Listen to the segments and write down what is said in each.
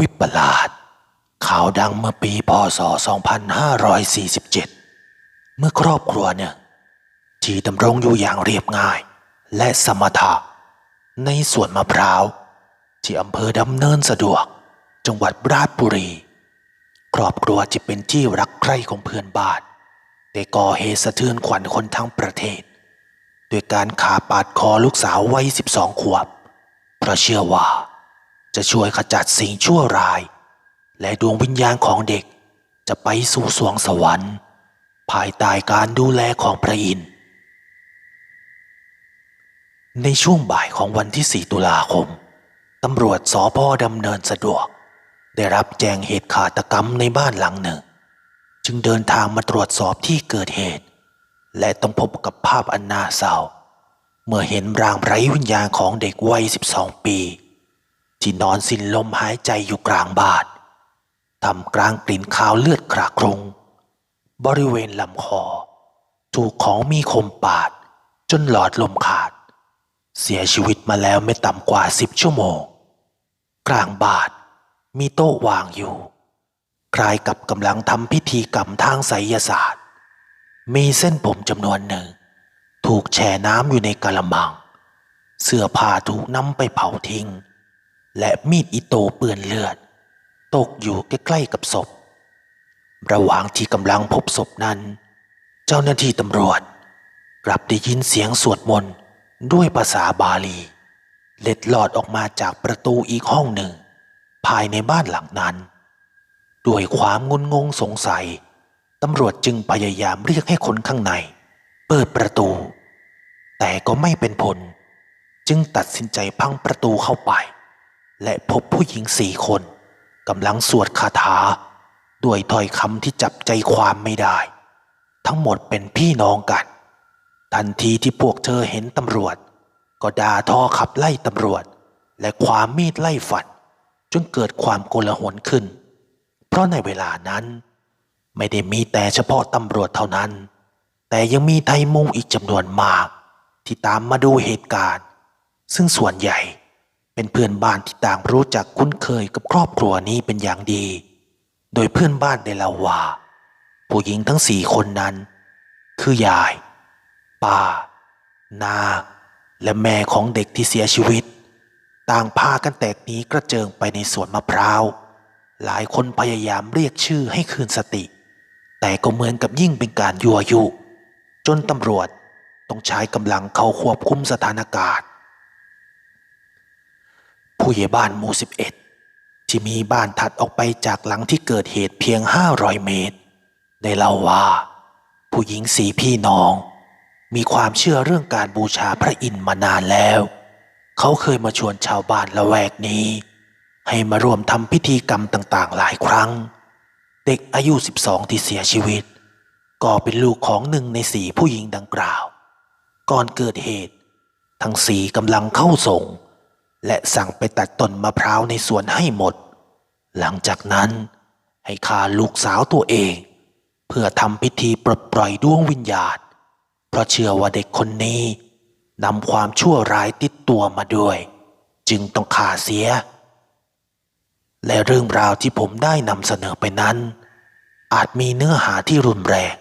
วิปลาสข่าวดังเมื่อปีพศ 2547 เมื่อครอบครัวเนี่ยที่ดำรงอยู่อย่างเรียบง่าย และสมถะ ในสวนมะพร้าว ที่อำเภอดำเนินสะดวก จังหวัดราชบุรี ครอบครัวจะเป็นที่รักใคร่ของเพื่อนบ้านแต่ก่อเหตุสะเทือนขวัญคนทั้งประเทศโดยการขาปาดคอลูกสาววัย 12 ขวบ เพราะเชื่อว่า จะช่วยขจัดสิ่งชั่วร้าย และดวงวิญญาณของเด็กจะไปสู่สวงสวรรค์ ภายใต้การดูแลของพระอินทร์ในช่วงบ่ายของวันที่ 4 ตุลาคม ตำรวจสพดำเนินสะดวก ได้รับแจ้งเหตุฆาตกรรมในบ้านหลังหนึ่ง จึงเดินทางมาตรวจสอบที่เกิดเหตุ และต้องพบกับภาพอันน่าเศร้า เมื่อเห็นร่างไร้วิญญาณของเด็กวัย 12 ปี ที่นอนสิ้นลมหายใจอยู่กลางบานทำกลางกลิ่นคาวเลือดกระกรงบริเวณลำคอ ถูกของมีคมปาด จนหลอดลมขาด เสียชีวิตมาแล้วไม่ต่ำกว่าสิบชั่วโมง กลางบาทมีโต๊ะวางอยู่ คล้ายกับกำลังทำพิธีกรรมทางไสยศาสตร์ มีเส้นผมจำนวนหนึ่ง ถูกแช่น้ำอยู่ในกะละมัง เสื้อผ้าถูกนำไปเผาทิ้ง และมีดอิโตเปื้อนเลือด ตกอยู่ใกล้ๆกับศพ ระหว่างที่กำลังพบศพนั้น เจ้าหน้าที่ตำรวจ กลับได้ยินเสียงสวดมนต์ด้วยภาษาบาลี เล็ดลอดออกมาจากประตูอีกห้องหนึ่ง ภายในบ้านหลังนั้น ด้วยความงุนงงสงสัย ตำรวจจึงพยายามเรียกให้คนข้างใน เปิดประตู แต่ก็ไม่เป็นผล จึงตัดสินใจพังประตูเข้าไป และพบผู้หญิงสี่คนกำลังสวดคาถา ด้วยถ้อยคำที่จับใจความไม่ได้ ทั้งหมดเป็นพี่น้องกัน ทันทีที่พวกเธอเห็นตำรวจ ก็ด่าทอขับไล่ตำรวจ และความมีดไล่ฟัน จนเกิดความโกลาหลขึ้น เพราะในเวลานั้นไม่ได้มีแต่เฉพาะตำรวจเท่านั้น แต่ยังมีไทยมุงอีกจำนวนมาก ที่ตามมาดูเหตุการณ์ ซึ่งส่วนใหญ่ เป็นเพื่อนบ้านที่ต่างรู้จักคุ้นเคยกับครอบครัวนี้เป็นอย่างดี โดยเพื่อนบ้านได้เล่าว่า ผู้หญิงทั้งสี่คนนั้น คือยาย ป้า นา และแม่ของเด็กที่เสียชีวิต ต่างพากันแตกหนีกระเจิงไปในสวนมะพร้าว หลายคนพยายามเรียกชื่อให้คืนสติ แต่ก็เหมือนกับยิ่งเป็นการยั่วยุจนตำรวจต้องใช้กำลังเข้าควบคุมสถานการณ์ ผู้ใหญ่บ้านหมู่สิบเอ็ดที่มีบ้านถัดออกไปจากหลังที่เกิดเหตุเพียงห้าร้อยเมตร ได้เล่าว่า ผู้หญิงสีพี่น้อง มีความเชื่อเรื่องการบูชาพระอินทร์มานานแล้ว เขาเคยมาชวนชาวบ้านละแวกนี้ ให้มาร่วมทำพิธีกรรมต่างๆ หลายครั้ง เด็กอายุ 12 ที่เสียชีวิต ก็เป็นลูกของหนึ่งในสี่ผู้หญิงดังกล่าว ก่อนเกิดเหตุ ทั้งสี่กำลังเข้าส่ง และสั่งไปตัดต้นมะพร้าวในสวนให้หมด หลังจากนั้นให้ฆ่าลูกสาวตัวเอง เพื่อทำพิธีปลดปล่อยดวงวิญญาณ เพราะเชื่อว่าเด็กคนนี้นำความชั่วร้ายติดตัวมาด้วย จึงต้องฆ่าเสีย และเรื่องราวที่ผมได้นำเสนอไปนั้น อาจมีเนื้อหาที่รุนแรง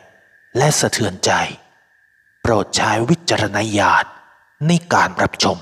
และสะเทือนใจ โปรดใช้วิจารณญาณในการรับชม